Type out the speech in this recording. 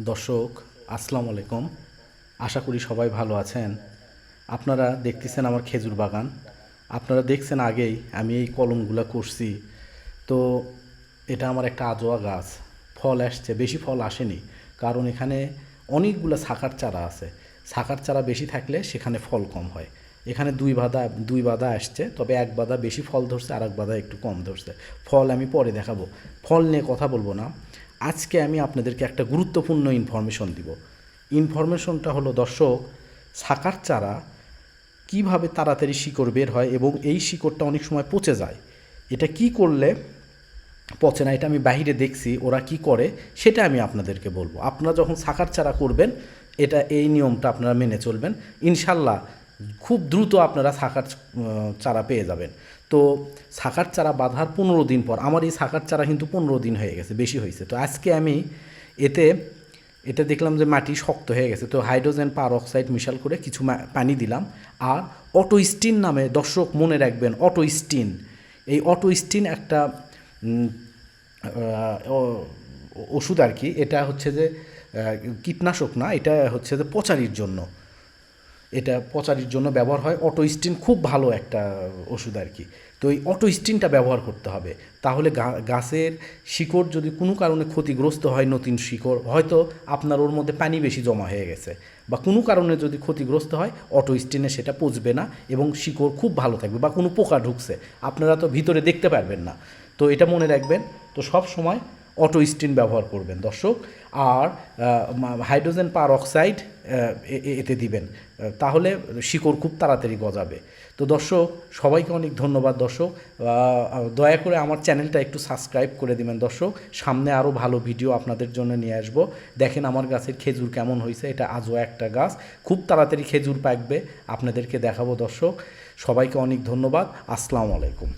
দর্শক, আসসালামু আলাইকুম। আশা করি সবাই ভালো আছেন। আপনারা দেখতেছেন আমার খেজুর বাগান। আপনারা দেখছেন আগেই আমি এই কলমগুলো করছি। তো এটা আমার একটা আজোয়া গাছ। ফল আসছে, বেশি ফল আসেনি। কারণ এখানে অনেকগুলো শাখার চারা আছে। শাখার চারা বেশি থাকলে সেখানে ফল কম হয়। এখানে দুই বাদা দুই বাদা আসছে, তবে এক বাধা বেশি ফল ধরছে আর এক বাদা একটু কম ধরছে। ফল আমি পরে দেখাবো। ফল নিয়ে কথা বলব না। আজকে আমি আপনাদেরকে একটা গুরুত্বপূর্ণ ইনফরমেশন দিব। ইনফরমেশনটা হলো দর্শক শাকার চারা কীভাবে তাড়াতাড়ি শিকড় বের হয় এবং এই শিকড়টা অনেক সময় পচে যায়। এটা কি করলে পচে না এটা আমি বাইরে দেখছি ওরা কি করে সেটা আমি আপনাদেরকে বলব। আপনারা যখন শাকার চারা করবেন এটা এই নিয়মটা আপনারা মেনে চলবেন। ইনশাল্লাহ খুব দ্রুত আপনারা উম, চারা পেয়ে যাবেন। তো শাকার চারা বাঁধার পনেরো দিন পর, আমার এই শাকার চারা কিন্তু পনেরো দিন হয়ে গেছে, বেশি হয়েছে। তো আজকে আমি এতে এটা দেখলাম যে মাটি শক্ত হয়ে গেছে, তো হাইড্রোজেন পার অক্সাইড মিশাল করে কিছু পানি দিলাম। আর অটো স্টিন নামে, দর্শক মনে রাখবেন অটো স্টিন এই অটো স্টিন একটা ওষুধ আর কি, এটা হচ্ছে যে কীটনাশক না, এটা হচ্ছে যে পচারির জন্য। এটা পচারির জন্য ব্যবহার হয়। অটো স্টিন খুব ভালো একটা ওষুধ আর কি। তো এই অটো স্টিনটা ব্যবহার করতে হবে। তাহলে গাছের শিকড় যদি কোনো কারণে ক্ষতিগ্রস্ত হয়, নতুন শিকড়, হয়তো আপনার ওর মধ্যে পানি বেশি জমা হয়ে গেছে বা কোনো কারণে যদি ক্ষতিগ্রস্ত হয় অটো স্টিনে সেটা পচবে না এবং শিকড় খুব ভালো থাকবে বা কোনো পোকা ঢুকছে। আপনারা তো ভিতরে দেখতে পারবেন না। তো এটা মনে রাখবেন। তো সব সময় অটো স্টিন ব্যবহার করবেন, দর্শক। আর হাইড্রোজেন পার অক্সাইড এতে দিবেন। তাহলে শিকড় খুব তাড়াতাড়ি গজাবে। তো দর্শক, সবাইকে অনেক ধন্যবাদ, দর্শক। দয়া করে আমার চ্যানেলটা একটু সাবস্ক্রাইব করে দিবেন, দর্শক। সামনে আরও ভালো ভিডিও আপনাদের জন্য নিয়ে আসব। দেখেন আমার গাছের খেজুর কেমন হয়েছে, এটা আজও একটা গাছ। খুব তাড়াতাড়ি খেজুর পাকবে, আপনাদেরকে দেখাবো, দর্শক। সবাইকে অনেক ধন্যবাদ। আসসালামু আলাইকুম।